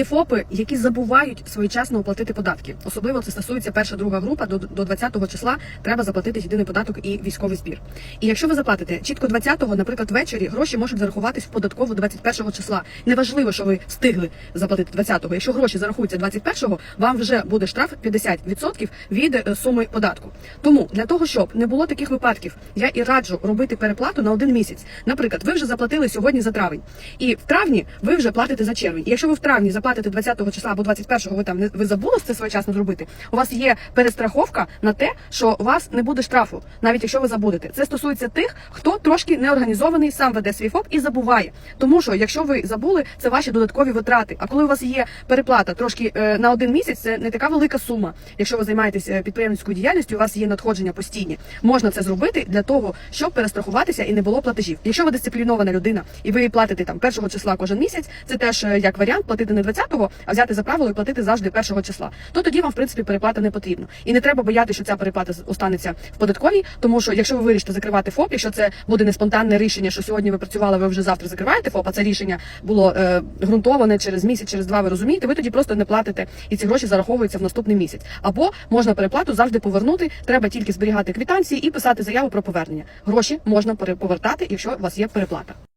Є ФОПи, які забувають своєчасно оплатити податки. Особливо це стосується перша друга група. До, до 20-го числа треба заплатити єдиний податок і військовий збір. І якщо ви заплатите чітко 20-го, наприклад, ввечері, гроші можуть зарахуватись в податкову 21-го числа. Неважливо, що ви встигли заплатити 20-го. Якщо гроші зарахуються 21-го, вам вже буде штраф 50% від е, суми податку. Тому для того, щоб не було таких випадків, я і раджу робити переплату на один місяць. Наприклад, ви вже заплатили сьогодні за травень, і в травні ви вже платите за червень. І якщо ви в травні заплатите 20-го числа або 21-го, ви там не ви забули це своєчасно зробити. У вас є перестраховка на те, що у вас не буде штрафу, навіть якщо ви забудете. Це стосується тих, хто трошки неорганізований, сам веде свій ФОП і забуває. Тому що якщо ви забули, це ваші додаткові витрати. А коли у вас є переплата трошки е, на один місяць, це не така велика сума. Якщо ви займаєтесь е, підприємницькою діяльністю, у вас є надходження постійні. Можна це зробити для того, щоб перестрахуватися і не було платежів. Якщо ви дисциплінована людина і ви платите там першого числа кожен місяць, це теж е, як варіант платити не 20-го, а взяти за правило і платити завжди першого числа. То тоді вам в принципі переплата не потрібна. І не треба боятися, що ця переплата останеться в податковій, тому що якщо ви вирішите закривати ФОП, якщо це буде не спонтанне рішення, що сьогодні ви працювали, ви вже завтра закриваєте ФОП, а це рішення було е, ґрунтоване через місяць, через два. Ви розумієте, ви тоді просто не платите, і ці гроші зараховуються в наступний місяць. Або можна переплату завжди повернути. Треба тільки зберігати квитанції і писати заяву про повернення. Гроші можна переповертати, якщо у вас є переплата.